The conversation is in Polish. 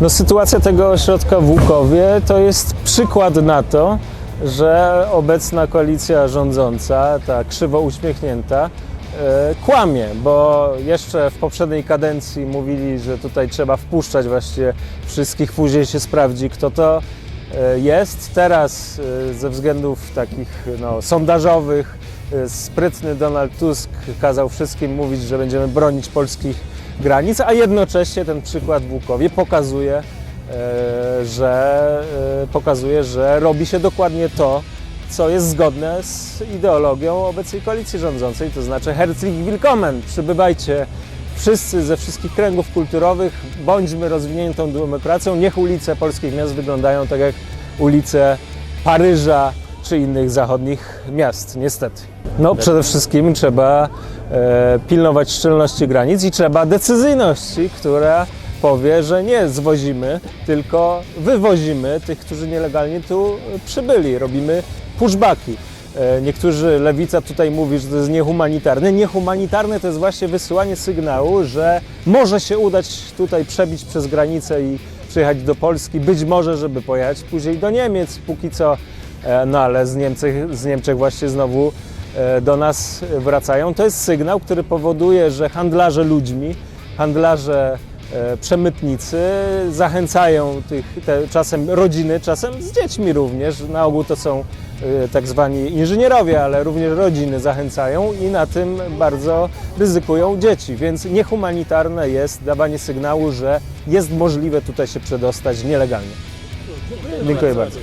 No, sytuacja tego ośrodka w Łukowie to jest przykład na to, że obecna koalicja rządząca, ta krzywo uśmiechnięta, e, kłamie, bo jeszcze w poprzedniej kadencji mówili, że tutaj trzeba wpuszczać właściwie wszystkich, później się sprawdzi, kto to e, jest. Teraz e, ze względów takich no, sondażowych sprytny Donald Tusk kazał wszystkim mówić, że będziemy bronić polskich granic, a jednocześnie ten przykład w Łukowie pokazuje, e, że, e, pokazuje, że robi się dokładnie to, co jest zgodne z ideologią obecnej koalicji rządzącej, to znaczy herzlich willkommen, przybywajcie wszyscy ze wszystkich kręgów kulturowych, bądźmy rozwiniętą demokracją, niech ulice polskich miast wyglądają tak jak ulice Paryża czy innych zachodnich miast, niestety. No przede wszystkim trzeba e, pilnować szczelności granic i trzeba decyzyjności, która powie, że nie zwozimy, tylko wywozimy tych, którzy nielegalnie tu przybyli. Robimy pushbacki. E, Niektórzy, lewica tutaj mówi, że to jest niehumanitarne. Niehumanitarne to jest właśnie wysyłanie sygnału, że może się udać tutaj przebić przez granicę i przyjechać do Polski, być może, żeby pojechać później do Niemiec, póki co, no ale z Niemczech, z Niemczech właśnie znowu e, do nas wracają. To jest sygnał, który powoduje, że handlarze ludźmi, handlarze e, przemytnicy zachęcają tych, te, czasem rodziny, czasem z dziećmi również. Na ogół to są e, tak zwani inżynierowie, ale również rodziny zachęcają i na tym bardzo ryzykują dzieci. Więc niehumanitarne jest dawanie sygnału, że jest możliwe tutaj się przedostać nielegalnie. Dziękuję bardzo.